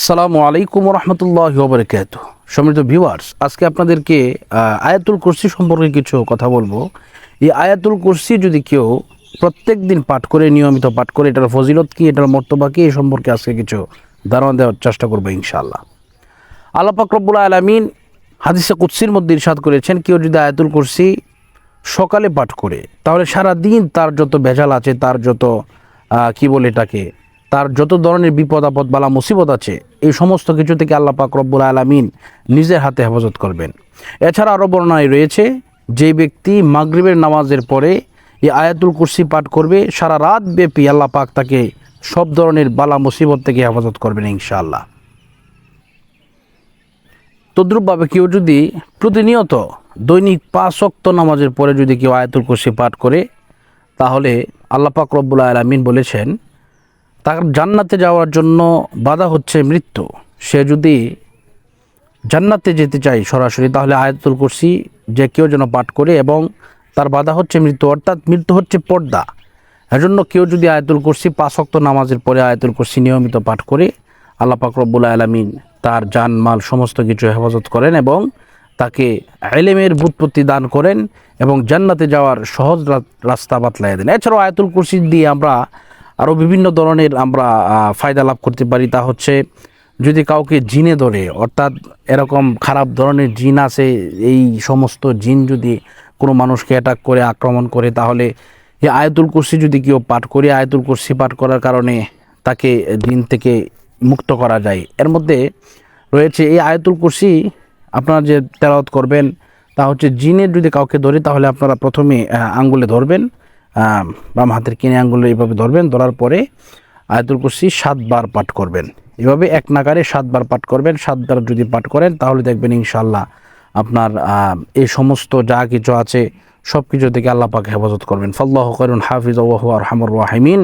আসসালামু আলাইকুম রহমতুল্লাহ বরকাত সমৃদ্ধ ভিউয়ার্স, আজকে আপনাদেরকে আয়াতুল কুরসি সম্পর্কে কিছু কথা বলব। এই আয়াতুল কুরসি যদি কেউ প্রত্যেক দিন পাঠ করে, নিয়মিত পাঠ করে, এটার ফজিলত কি, এটার মর্তবা কি এই সম্পর্কে আজকে কিছু ধারণা দেওয়ার চেষ্টা করব ইনশাআল্লাহ। আল্লাহ পাক রব্বুল আলমিন হাদিসে কুৎসির মধ্যে ইরশাদ করেছেন, কেউ যদি আয়াতুল কুরসি সকালে পাঠ করে, তাহলে সারা দিন তার যত ভেজাল আছে, তার যত কি বলে এটাকে তার যত ধরনের বিপদ, আপদ, বালা, মুসিবত আছে, এই সমস্ত কিছু থেকে আল্লাহ পাক রব্বুল আলমিন নিজের হাতে হেফাজত করবেন। এছাড়া আরও বর্ণনায় রয়েছে, যে ব্যক্তি মাগরিবের নামাজের পরে এই আয়াতুল কুরসি পাঠ করবে, সারা রাত ব্যাপী আল্লাহ পাক তাকে সব ধরনের বালা, মুসিবত থেকে হেফাজত করবেন ইনশাআল্লাহ। তদ্রুপভাবে কেউ যদি প্রতিনিয়ত দৈনিক পাঁচ অক্ত নামাজের পরে যদি কেউ আয়াতুল কুরসি পাঠ করে, তাহলে আল্লাহ পাক রব্বুল আলমিন বলেছেন তার জান্নাতে যাওয়ার জন্য বাধা হচ্ছে মৃত্যু। সে যদি জান্নাতে যেতে চায় সরাসরি, তাহলে আয়াতুল কুরসি যে কেউ যেন পাঠ করে এবং তার বাধা হচ্ছে মৃত্যু, অর্থাৎ মৃত্যু হচ্ছে পর্দা। এজন্য কেউ যদি আয়াতুল কুরসি পাঁচ অক্ত নামাজের পরে আয়াতুল কুরসি নিয়মিত পাঠ করে, আল্লাহ পাক রব্বুল আলমিন তার জান, মাল সমস্ত কিছু হেফাজত করেন এবং তাকে এলেমের বুৎপত্তি দান করেন এবং জান্নাতে যাওয়ার সহজ রাস্তা বাতলাই দেন। এছাড়াও আয়াতুল কুরসি দিয়ে আমরা আরও বিভিন্ন ধরনের আমরা ফায়দা লাভ করতে পারি। তা হচ্ছে, যদি কাউকে জিনে ধরে, অর্থাৎ এরকম খারাপ ধরনের জিন আছে, এই সমস্ত জিন যদি কোনো মানুষকে অ্যাটাক করে, আক্রমণ করে, তাহলে এই আয়তুল কুরসি যদি কেউ পাঠ করে, আয়তুল কুরসি পাঠ করার কারণে তাকে জিন থেকে মুক্ত করা যায়। এর মধ্যে রয়েছে এই আয়তুল কুরসি, আপনারা যে তেলাওয়াত করবেন, তা হচ্ছে জিনের যদি কাউকে ধরে, তাহলে আপনারা প্রথমে আঙ্গুলে ধরবেন। বাম হাতের কিনে আঙ্গুলে এইভাবে ধরবেন, ধরার পরে আয়তুল কুরসি সাতবার পাঠ করবেন। এভাবে এক নাগারে সাতবার পাঠ করবেন, সাতবার যদি পাঠ করেন, তাহলে দেখবেন ইনশাল্লাহ আপনার এই সমস্ত যা কিছু আছে সব কিছু থেকে আল্লাহ হেফাজত করবেন। ফল্লাহ করুন হাফিজ ওয়াহু আর হামর রাহিমিন।